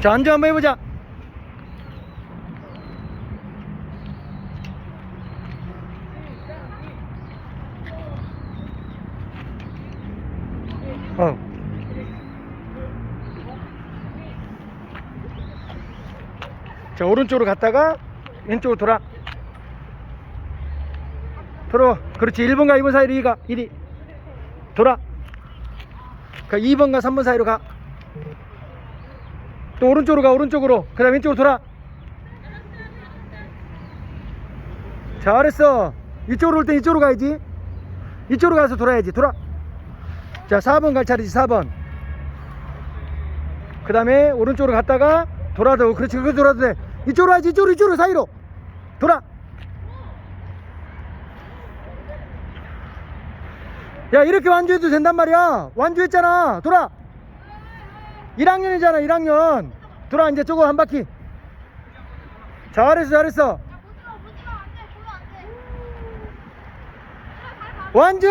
자, 앉아 한번 해보자. 어. 자, 오른쪽으로 갔다가 왼쪽으로 돌아. 돌아. 그렇지. 1번과 2번 사이로 이가. 이리. 돌아. 그 2번과 3번 사이로 가. 또 오른쪽으로 가. 오른쪽으로. 그 다음 왼쪽으로 돌아. 잘했어. 이쪽으로 올 땐 이쪽으로 가야지. 이쪽으로 가서 돌아야지. 돌아. 자, 4번 갈 차례지. 4번. 그 다음에 오른쪽으로 갔다가 돌아도 그렇지. 그렇게 돌아도 돼. 이쪽으로 하지. 이쪽으로 이쪽으로 사이로. 돌아. 야 이렇게 완주해도 된단 말이야 완주했잖아 돌아 1학년이잖아 1학년. 돌아 이제 저거 한 바퀴. 잘했어 잘했어. 완주